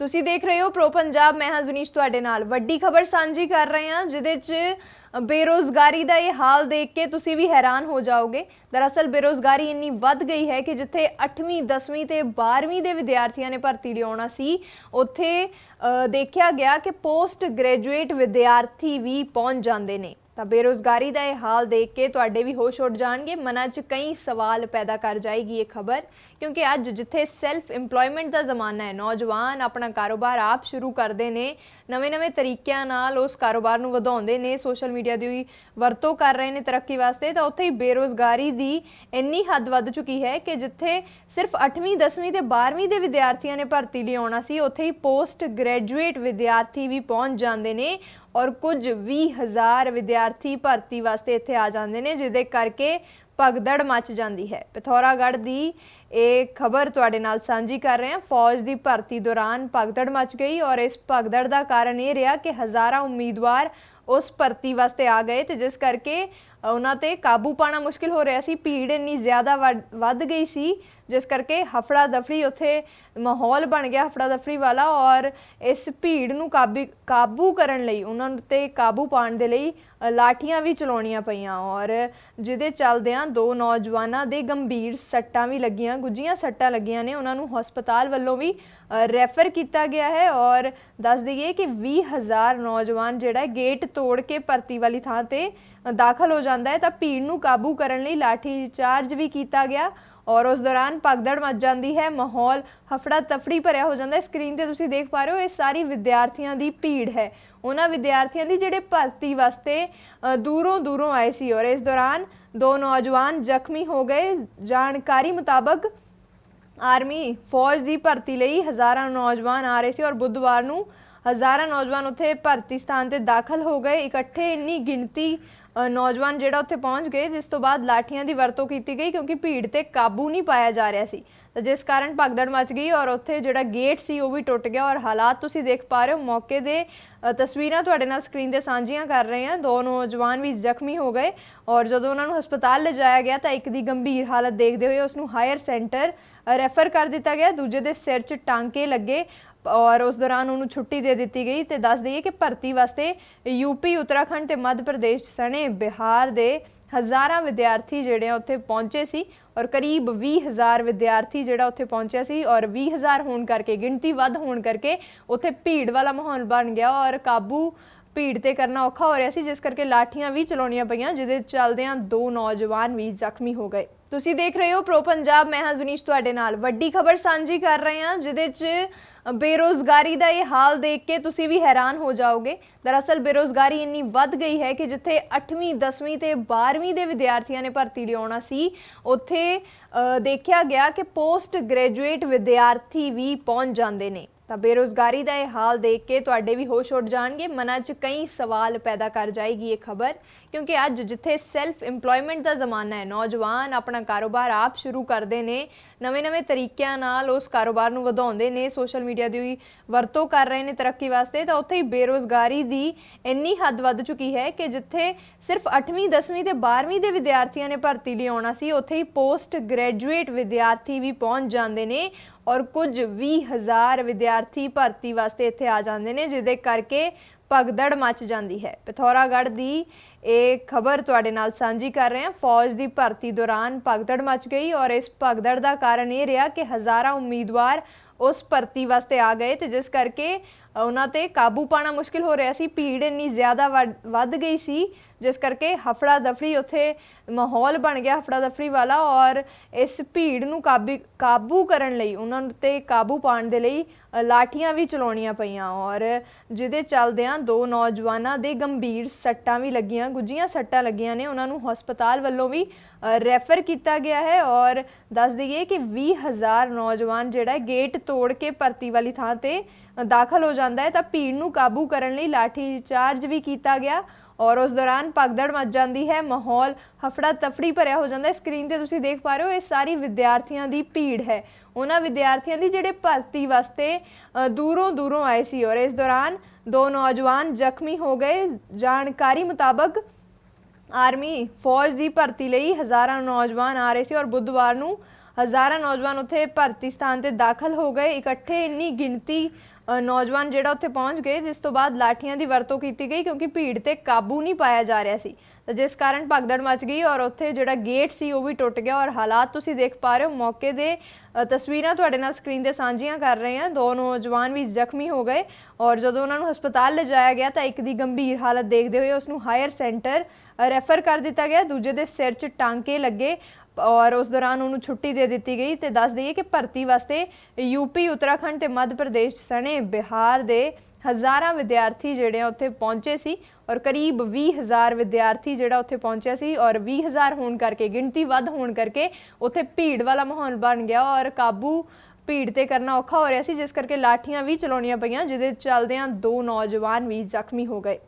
ਤੁਸੀਂ ਦੇਖ ਰਹੇ ਹੋ ਪ੍ਰੋ ਪੰਜਾਬ, ਮੈਂ ਹਾਂ ਜ਼ੁਨੀਸ਼ ਤੁਹਾਡੇ ਨਾਲ। ਵੱਡੀ ਖਬਰ ਸਾਂਝੀ ਕਰ ਰਹੇ ਹਾਂ, ਜਿਹਦੇ 'ਚ ਬੇਰੋਜ਼ਗਾਰੀ ਦਾ ਇਹ ਹਾਲ ਦੇਖ ਕੇ ਤੁਸੀਂ ਵੀ ਹੈਰਾਨ ਹੋ ਜਾਓਗੇ। ਦਰਅਸਲ ਬੇਰੋਜ਼ਗਾਰੀ ਇੰਨੀ ਵੱਧ ਗਈ ਹੈ ਕਿ ਜਿੱਥੇ 8ਵੀਂ 10ਵੀਂ ਤੇ 12ਵੀਂ ਦੇ ਵਿਦਿਆਰਥੀਆਂ ਨੇ ਭਰਤੀ ਲਿਆਉਣਾ ਸੀ, ਉੱਥੇ ਦੇਖਿਆ ਗਿਆ ਕਿ ਪੋਸਟ ਗ੍ਰੈਜੂਏਟ ਵਿਦਿਆਰਥੀ ਵੀ ਪਹੁੰਚ ਜਾਂਦੇ ਨੇ। ਤਾਂ ਬੇਰੋਜ਼ਗਾਰੀ ਦਾ ਇਹ ਹਾਲ ਦੇਖ ਕੇ ਤੁਹਾਡੇ ਵੀ ਹੋਸ਼ ਉੱਡ ਜਾਣਗੇ, ਮਨਾਂ 'ਚ ਕਈ ਸਵਾਲ ਪੈਦਾ ਕਰ ਜਾਏਗੀ ਇਹ ਖਬਰ, ਕਿਉਂਕਿ ਅੱਜ ਜਿੱਥੇ ਸੈਲਫ ਏਮਪਲੋਇਮੈਂਟ ਦਾ ਜ਼ਮਾਨਾ ਹੈ, ਨੌਜਵਾਨ ਆਪਣਾ ਕਾਰੋਬਾਰ ਆਪ ਸ਼ੁਰੂ ਕਰਦੇ ਨੇ ਨਵੇਂ-ਨਵੇਂ ਤਰੀਕਿਆਂ ਨਾਲ ਉਸ ਕਾਰੋਬਾਰ ਨੂੰ ਵਧਾਉਂਦੇ ਨੇ, ਸੋਸ਼ਲ ਮੀਡੀਆ ਦੀ ਵਰਤੋਂ ਕਰ ਰਹੇ ਨੇ ਤਰੱਕੀ ਵਾਸਤੇ, ਤਾਂ ਉੱਥੇ ਹੀ ਬੇਰੋਜ਼ਗਾਰੀ ਦੀ ਇੰਨੀ ਹੱਦ ਵੱਧ ਚੁੱਕੀ ਹੈ ਕਿ ਜਿੱਥੇ ਸਿਰਫ 8ਵੀਂ 10ਵੀਂ ਤੇ 12ਵੀਂ ਦੇ ਵਿਦਿਆਰਥੀਆਂ ਨੇ ਭਰਤੀ ਲਈ ਆਉਣਾ ਸੀ, ਉੱਥੇ ਹੀ ਪੋਸਟ ਗ੍ਰੈਜੂਏਟ ਵਿਦਿਆਰਥੀ ਵੀ ਪਹੁੰਚ ਜਾਂਦੇ ਨੇ ਔਰ ਕੁਝ 20000 ਵਿਦਿਆਰਥੀ ਭਰਤੀ ਵਾਸਤੇ ਇੱਥੇ ਆ ਜਾਂਦੇ ਨੇ, ਜਿਹਦੇ ਕਰਕੇ ਭਗਦੜ ਮਚ ਜਾਂਦੀ ਹੈ। ਪਿਥੌਰਾਗੜ੍ਹ ਦੀ ਇਹ ਖਬਰ ਤੁਹਾਡੇ ਨਾਲ ਸਾਂਝੀ ਕਰ ਰਹੇ ਹਾਂ। ਫੌਜ ਦੀ ਭਰਤੀ ਦੌਰਾਨ ਭਗਦੜ ਮਚ ਗਈ ਔਰ ਇਸ ਭਗਦੜ ਦਾ ਕਾਰਨ ਇਹ ਰਿਹਾ ਕਿ ਹਜ਼ਾਰਾਂ ਉਮੀਦਵਾਰ ਉਸ ਭਰਤੀ ਵਾਸਤੇ ਆ ਗਏ ਤੇ ਜਿਸ ਕਰਕੇ ਉਹਨਾਂ ਤੇ ਕਾਬੂ ਪਾਣਾ ਮੁਸ਼ਕਿਲ ਹੋ ਰਿਹਾ ਸੀ। ਭੀੜ ਇੰਨੀ ਜ਼ਿਆਦਾ ਵੱਧ- ਵੱਧ ਗਈ ਸੀ, ਜਿਸ ਕਰਕੇ ਹਫੜਾ ਦਫੜੀ ਉੱਥੇ ਮਾਹੌਲ ਬਣ ਗਿਆ ਹਫੜਾ ਦਫੜੀ ਵਾਲਾ। ਔਰ ਇਸ ਭੀੜ ਨੂੰ ਕਾਬੂ ਕਾਬੂ ਕਰਨ ਲਈ, ਉਹਨਾਂ ਤੇ ਕਾਬੂ ਪਾਉਣ ਦੇ ਲਈ ਲਾਠੀਆਂ ਵੀ ਚਲਾਉਣੀਆਂ ਪਈਆਂ। ਔਰ ਜਿਹਦੇ ਚੱਲਦਿਆਂ ਦੋ ਨੌਜਵਾਨਾਂ ਦੇ ਗੰਭੀਰ ਸੱਟਾਂ ਵੀ ਲੱਗੀਆਂ ਗੁੱਜੀਆਂ ਸੱਟਾਂ ਲੱਗੀਆਂ ਨੇ। ਉਹਨਾਂ ਨੂੰ ਹਸਪਤਾਲ ਵੱਲੋਂ ਵੀ ਰੈਫਰ ਕੀਤਾ ਗਿਆ ਹੈ। ਔਰ ਦੱਸ ਦਈਏ ਕਿ 20000 ਨੌਜਵਾਨ ਜਿਹੜਾ ਗੇਟ ਤੋੜ ਕੇ ਭਰਤੀ ਵਾਲੀ ਥਾਂ ਤੇ ਦਾਖਲ ਹੋ ਜਾਂਦਾ ਹੈ ਤਾਂ ਭੀੜ ਨੂੰ ਕਾਬੂ ਕਰਨ ਲਈ ਲਾਠੀ ਚਾਰਜ ਵੀ ਕੀਤਾ ਗਿਆ ਔਰ ਉਸ ਦੌਰਾਨ ਭਗਦੜ ਮਚ ਜਾਂਦੀ ਹੈ, ਮਾਹੌਲ ਹਫੜਾ ਤਫੜੀ ਭਰਿਆ ਹੋ ਜਾਂਦਾ ਹੈ। ਸਕਰੀਨ ਤੇ ਤੁਸੀਂ ਦੇਖ ਪਾ ਰਹੇ ਹੋ, ਇਹ ਸਾਰੀ ਵਿਦਿਆਰਥੀਆਂ ਦੀ ਭੀੜ ਹੈ। ਉਹਨਾਂ ਵਿਦਿਆਰਥੀਆਂ ਦੀ ਜਿਹੜੇ ਭਰਤੀ ਵਾਸਤੇ ਦੂਰੋਂ ਦੂਰੋਂ ਆਏ ਸੀ ਔਰ ਇਸ ਦੌਰਾਨ ਦੋ ਨੌਜਵਾਨ ਜ਼ਖਮੀ ਹੋ ਗਏ। ਜਾਣਕਾਰੀ ਮੁਤਾਬਕ ਆਰਮੀ ਫੌਜ ਦੀ ਭਰਤੀ ਲਈ ਹਜ਼ਾਰਾਂ ਨੌਜਵਾਨ ਆ ਰਹੇ ਸੀ ਔਰ ਬੁੱਧਵਾਰ ਨੂੰ ਹਜ਼ਾਰਾਂ ਨੌਜਵਾਨ ਉੱਥੇ ਭਰਤੀ ਸਥਾਨ ਤੇ ਦਾਖਲ ਹੋ ਗਏ। ਇਕੱਠੇ ਇੰਨੀ ਗਿਣਤੀ ਨੌਜਵਾਨ ਜਿਹੜਾ ਉੱਥੇ ਪਹੁੰਚ ਗਏ, ਜਿਸ ਤੋਂ ਬਾਅਦ ਲਾਠੀਆਂ ਦੀ ਵਰਤੋਂ ਕੀਤੀ ਗਈ ਕਿਉਂਕਿ ਭੀੜ ਤੇ ਕਾਬੂ ਨਹੀਂ ਪਾਇਆ ਜਾ ਰਿਹਾ ਸੀ। ਤਾਂ ਜਿਸ ਕਾਰਨ ਭਗਦੜ ਮਚ ਗਈ ਔਰ ਉੱਥੇ ਜਿਹੜਾ ਗੇਟ ਸੀ ਉਹ ਵੀ ਟੁੱਟ ਗਿਆ ਔਰ ਹਾਲਾਤ ਤੁਸੀਂ ਦੇਖ ਪਾ ਰਹੇ ਹੋ। ਮੌਕੇ ਦੇ ਤਸਵੀਰਾਂ ਤੁਹਾਡੇ ਨਾਲ ਸਕਰੀਨ ਤੇ ਸਾਂਝੀਆਂ ਕਰ ਰਹੇ ਹਾਂ। ਦੋ ਨੌਜਵਾਨ ਵੀ ਜ਼ਖਮੀ ਹੋ ਗਏ ਔਰ ਜਦੋਂ ਉਹਨਾਂ ਨੂੰ ਹਸਪਤਾਲ ਲਿਜਾਇਆ ਗਿਆ ਤਾਂ ਇੱਕ ਦੀ ਗੰਭੀਰ ਹਾਲਤ ਦੇਖਦੇ ਹੋਏ ਉਸ ਨੂੰ ਹਾਇਰ ਸੈਂਟਰ ਰੈਫਰ ਕਰ ਦਿੱਤਾ ਗਿਆ। ਦੂਜੇ ਦੇ ਸਿਰ 'ਚ ਟਾਂਕੇ ਲੱਗੇ ਔਰ ਉਸ ਦੌਰਾਨ ਉਹਨੂੰ ਛੁੱਟੀ ਦੇ ਦਿੱਤੀ ਗਈ ਤੇ ਦੱਸ ਦਈਏ ਕਿ ਭਰਤੀ ਵਾਸਤੇ ਯੂਪੀ, ਉੱਤਰਾਖੰਡ ਤੇ ਮੱਧ ਪ੍ਰਦੇਸ਼ ਸਣੇ ਬਿਹਾਰ ਦੇ ਹਜ਼ਾਰਾਂ ਵਿਦਿਆਰਥੀ ਜਿਹੜੇ ਆ ਉੱਥੇ ਪਹੁੰਚੇ ਸੀ ਔਰ ਕਰੀਬ 20000 ਵਿਦਿਆਰਥੀ ਜਿਹੜਾ ਉੱਥੇ ਪਹੁੰਚਿਆ ਸੀ ਔਰ 20000 ਹੋਣ ਕਰਕੇ, ਗਿਣਤੀ ਵੱਧ ਹੋਣ ਕਰਕੇ ਉੱਥੇ ਭੀੜ ਵਾਲਾ ਮਾਹੌਲ ਬਣ ਗਿਆ ਔਰ ਕਾਬੂ ਭੀੜ ਤੇ ਕਰਨਾ ਔਖਾ ਹੋ ਰਿਹਾ ਸੀ, ਜਿਸ ਕਰਕੇ ਲਾਠੀਆਂ ਵੀ ਚਲਾਉਣੀਆਂ ਪਈਆਂ, ਜਿਹਦੇ ਚੱਲਦਿਆਂ ਦੋ ਨੌਜਵਾਨ ਵੀ ਜ਼ਖਮੀ ਹੋ ਗਏ। ਤੁਸੀਂ ਦੇਖ ਰਹੇ ਹੋ ਪ੍ਰੋ ਪੰਜਾਬ, ਮੈਂ ਹਾਂ ਜ਼ੁਨੀਸ਼ ਤੁਹਾਡੇ ਨਾਲ। ਵੱਡੀ ਖਬਰ ਸਾਂਝੀ ਕਰ ਰਹੇ ਹਾਂ, ਜਿਹਦੇ 'ਚ ਬੇਰੋਜ਼ਗਾਰੀ ਦਾ ਇਹ ਹਾਲ ਦੇਖ ਕੇ ਤੁਸੀਂ ਵੀ ਹੈਰਾਨ ਹੋ ਜਾਓਗੇ। ਦਰਅਸਲ ਬੇਰੋਜ਼ਗਾਰੀ ਇੰਨੀ ਵੱਧ ਗਈ ਹੈ ਕਿ ਜਿੱਥੇ 8ਵੀਂ 10ਵੀਂ ਤੇ 12ਵੀਂ ਦੇ ਵਿਦਿਆਰਥੀਆਂ ਨੇ ਭਰਤੀ ਲਿਆਉਣਾ ਸੀ, ਉੱਥੇ ਦੇਖਿਆ ਗਿਆ ਕਿ ਪੋਸਟ ਗ੍ਰੈਜੂਏਟ ਵਿਦਿਆਰਥੀ ਵੀ ਪਹੁੰਚ ਜਾਂਦੇ ਨੇ। ਤਾਂ ਬੇਰੋਜ਼ਗਾਰੀ ਦਾ ਇਹ ਹਾਲ ਦੇਖ ਕੇ ਤੁਹਾਡੇ ਵੀ ਹੋਸ਼ ਉੱਡ ਜਾਣਗੇ, ਮਨਾਂ 'ਚ ਕਈ ਸਵਾਲ ਪੈਦਾ ਕਰ ਜਾਏਗੀ ਇਹ ਖਬਰ, ਕਿਉਂਕਿ ਅੱਜ ਜਿੱਥੇ ਸੈਲਫ ਏਮਪਲੋਇਮੈਂਟ ਦਾ ਜ਼ਮਾਨਾ ਹੈ, ਨੌਜਵਾਨ ਆਪਣਾ ਕਾਰੋਬਾਰ ਆਪ ਸ਼ੁਰੂ ਕਰਦੇ ਨੇ ਨਵੇਂ-ਨਵੇਂ ਤਰੀਕਿਆਂ ਨਾਲ ਉਸ ਕਾਰੋਬਾਰ ਨੂੰ ਵਧਾਉਂਦੇ ਨੇ, ਸੋਸ਼ਲ ਮੀਡੀਆ ਦੀ ਵਰਤੋਂ ਕਰ ਰਹੇ ਨੇ ਤਰੱਕੀ ਵਾਸਤੇ, ਤਾਂ ਉੱਥੇ ਹੀ ਬੇਰੋਜ਼ਗਾਰੀ ਦੀ ਇੰਨੀ ਹੱਦ ਵੱਧ ਚੁੱਕੀ ਹੈ ਕਿ ਜਿੱਥੇ ਸਿਰਫ 8ਵੀਂ 10ਵੀਂ ਤੇ 12ਵੀਂ ਦੇ ਵਿਦਿਆਰਥੀਆਂ ਨੇ ਭਰਤੀ ਲਈ ਆਉਣਾ ਸੀ, ਉੱਥੇ ਹੀ ਪੋਸਟ ਗ੍ਰੈਜੂਏਟ ਵਿਦਿਆਰਥੀ ਵੀ ਪਹੁੰਚ ਜਾਂਦੇ ਨੇ ਔਰ ਕੁਝ 20000 ਵਿਦਿਆਰਥੀ ਭਰਤੀ ਵਾਸਤੇ ਇੱਥੇ ਆ ਜਾਂਦੇ ਨੇ, ਜਿਹਦੇ ਕਰਕੇ ਭਗਦੜ ਮਚ ਜਾਂਦੀ ਹੈ। ਪਿਥੌਰਾਗੜ੍ਹ ਦੀ ਇਹ ਖਬਰ ਤੁਹਾਡੇ ਨਾਲ ਸਾਂਝੀ ਕਰ ਰਹੇ ਹਾਂ। ਫੌਜ ਦੀ ਭਰਤੀ ਦੌਰਾਨ ਭਗਦੜ ਮਚ ਗਈ ਔਰ ਇਸ ਭਗਦੜ ਦਾ ਕਾਰਨ ਇਹ ਰਿਹਾ ਕਿ ਹਜ਼ਾਰਾਂ ਉਮੀਦਵਾਰ ਉਸ ਭਰਤੀ ਵਾਸਤੇ ਆ ਗਏ ਤੇ ਜਿਸ ਕਰਕੇ ਉਹਨਾਂ ਤੇ ਕਾਬੂ ਪਾਣਾ ਮੁਸ਼ਕਿਲ ਹੋ ਰਿਹਾ ਸੀ। ਭੀੜ ਇੰਨੀ ਜ਼ਿਆਦਾ ਵੱਧ- ਵੱਧ ਗਈ ਸੀ, ਜਿਸ ਕਰਕੇ ਹਫੜਾ ਦਫੜੀ ਉੱਥੇ ਮਾਹੌਲ ਬਣ ਗਿਆ ਹਫੜਾ ਦਫੜੀ ਵਾਲਾ। ਔਰ ਇਸ ਭੀੜ ਨੂੰ ਕਾਬੂ ਕਾਬੂ ਕਰਨ ਲਈ, ਉਹਨਾਂ ਤੇ ਕਾਬੂ ਪਾਉਣ ਦੇ ਲਈ ਲਾਠੀਆਂ ਵੀ ਚਲਾਉਣੀਆਂ ਪਈਆਂ। ਔਰ ਜਿਹਦੇ ਚੱਲਦਿਆਂ ਦੋ ਨੌਜਵਾਨਾਂ ਦੇ ਗੰਭੀਰ ਸੱਟਾਂ ਵੀ ਲੱਗੀਆਂ ਗੁੱਜੀਆਂ ਸੱਟਾਂ ਲੱਗੀਆਂ ਨੇ। ਉਹਨਾਂ ਨੂੰ ਹਸਪਤਾਲ ਵੱਲੋਂ ਵੀ ਰੈਫਰ ਕੀਤਾ ਗਿਆ ਹੈ। ਔਰ ਦੱਸ ਦਈਏ ਕਿ 20000 ਨੌਜਵਾਨ ਜਿਹੜਾ ਗੇਟ ਤੋੜ ਕੇ ਭਰਤੀ ਵਾਲੀ ਥਾਂ ਤੇ ਦਾਖਲ ਹੋ ਜਾਂਦਾ ਹੈ, ਤਾਂ ਭੀੜ ਨੂੰ ਕਾਬੂ ਕਰਨ ਲਈ ਲਾਠੀ ਚਾਰਜ ਵੀ ਕੀਤਾ ਗਿਆ ਔਰ ਉਸ ਦੌਰਾਨ ਭਗਦੜ ਮਚ ਜਾਂਦੀ ਹੈ, ਮਾਹੌਲ ਹਫੜਾ ਤਫੜੀ ਭਰਿਆ ਹੋ ਜਾਂਦਾ ਹੈ। ਸਕਰੀਨ ਤੇ ਤੁਸੀਂ ਦੇਖ ਪਾ ਰਹੇ ਹੋ, ਇਹ ਸਾਰੀ ਵਿਦਿਆਰਥੀਆਂ ਦੀ ਭੀੜ ਹੈ। ਉਹਨਾਂ ਵਿਦਿਆਰਥੀਆਂ ਦੀ ਜਿਹੜੇ ਭਰਤੀ ਵਾਸਤੇ ਦੂਰੋਂ ਦੂਰੋਂ ਆਏ ਸੀ ਔਰ ਇਸ ਦੌਰਾਨ ਦੋ ਨੌਜਵਾਨ ਜ਼ਖਮੀ ਹੋ ਗਏ। ਜਾਣਕਾਰੀ ਮੁਤਾਬਕ ਆਰਮੀ ਫੌਜ ਦੀ ਭਰਤੀ ਲਈ ਹਜ਼ਾਰਾਂ ਨੌਜਵਾਨ ਆ ਰਹੇ ਸੀ ਔਰ ਬੁੱਧਵਾਰ ਨੂੰ ਹਜ਼ਾਰਾਂ ਨੌਜਵਾਨ ਉੱਥੇ ਭਰਤੀ ਸਥਾਨ ਤੇ ਦਾਖਲ ਹੋ ਗਏ। ਇਕੱਠੇ ਇੰਨੀ ਗਿਣਤੀ ਨੌਜਵਾਨ ਜਿਹੜਾ ਉੱਥੇ ਪਹੁੰਚ ਗਏ, ਜਿਸ ਤੋਂ ਬਾਅਦ ਲਾਠੀਆਂ ਦੀ ਵਰਤੋਂ ਕੀਤੀ ਗਈ ਕਿਉਂਕਿ ਭੀੜ ਤੇ ਕਾਬੂ ਨਹੀਂ ਪਾਇਆ ਜਾ ਰਿਹਾ ਸੀ। ਤਾਂ ਜਿਸ ਕਾਰਨ ਭਗਦੜ ਮਚ ਗਈ ਔਰ ਉੱਥੇ ਜਿਹੜਾ ਗੇਟ ਸੀ ਉਹ ਵੀ ਟੁੱਟ ਗਿਆ ਔਰ ਹਾਲਾਤ ਤੁਸੀਂ ਦੇਖ ਪਾ ਰਹੇ ਹੋ। ਮੌਕੇ ਦੇ ਤਸਵੀਰਾਂ ਤੁਹਾਡੇ ਨਾਲ ਸਕਰੀਨ ਤੇ ਸਾਂਝੀਆਂ ਕਰ ਰਹੇ ਹਾਂ। ਦੋ ਨੌਜਵਾਨ ਵੀ ਜ਼ਖਮੀ ਹੋ ਗਏ ਔਰ ਜਦੋਂ ਉਹਨਾਂ ਨੂੰ ਹਸਪਤਾਲ ਲਿਜਾਇਆ ਗਿਆ ਤਾਂ ਇੱਕ ਦੀ ਗੰਭੀਰ ਹਾਲਤ ਦੇਖਦੇ ਹੋਏ ਉਸ ਨੂੰ ਹਾਇਰ ਸੈਂਟਰ ਰੈਫਰ ਕਰ ਦਿੱਤਾ ਗਿਆ। ਦੂਜੇ ਦੇ ਸਿਰ 'ਚ ਟਾਂਕੇ ਲੱਗੇ ਔਰ ਉਸ ਦੌਰਾਨ ਉਹਨੂੰ ਛੁੱਟੀ ਦੇ ਦਿੱਤੀ ਗਈ ਤੇ ਦੱਸ ਦਈਏ ਕਿ ਭਰਤੀ ਵਾਸਤੇ ਯੂਪੀ ਉੱਤਰਾਖੰਡ ਤੇ ਮੱਧ ਪ੍ਰਦੇਸ਼ ਸਣੇ ਬਿਹਾਰ ਦੇ ਹਜ਼ਾਰਾਂ ਵਿਦਿਆਰਥੀ ਜਿਹੜੇ ਆ ਉੱਥੇ ਪਹੁੰਚੇ ਸੀ ਔਰ ਕਰੀਬ 20000 ਵਿਦਿਆਰਥੀ ਜਿਹੜਾ ਉੱਥੇ ਪਹੁੰਚਿਆ ਸੀ ਔਰ 20000 ਹੋਣ ਕਰਕੇ, ਗਿਣਤੀ ਵੱਧ ਹੋਣ ਕਰਕੇ ਉੱਥੇ ਭੀੜ ਵਾਲਾ ਮਾਹੌਲ ਬਣ ਗਿਆ ਔਰ ਕਾਬੂ ਭੀੜ ਤੇ ਕਰਨਾ ਔਖਾ ਹੋ ਰਿਹਾ ਸੀ, ਜਿਸ ਕਰਕੇ ਲਾਠੀਆਂ ਵੀ ਚਲਾਉਣੀਆਂ ਪਈਆਂ, ਜਿਹਦੇ ਚੱਲਦਿਆਂ ਦੋ ਨੌਜਵਾਨ ਵੀ ਜ਼ਖਮੀ ਹੋ ਗਏ।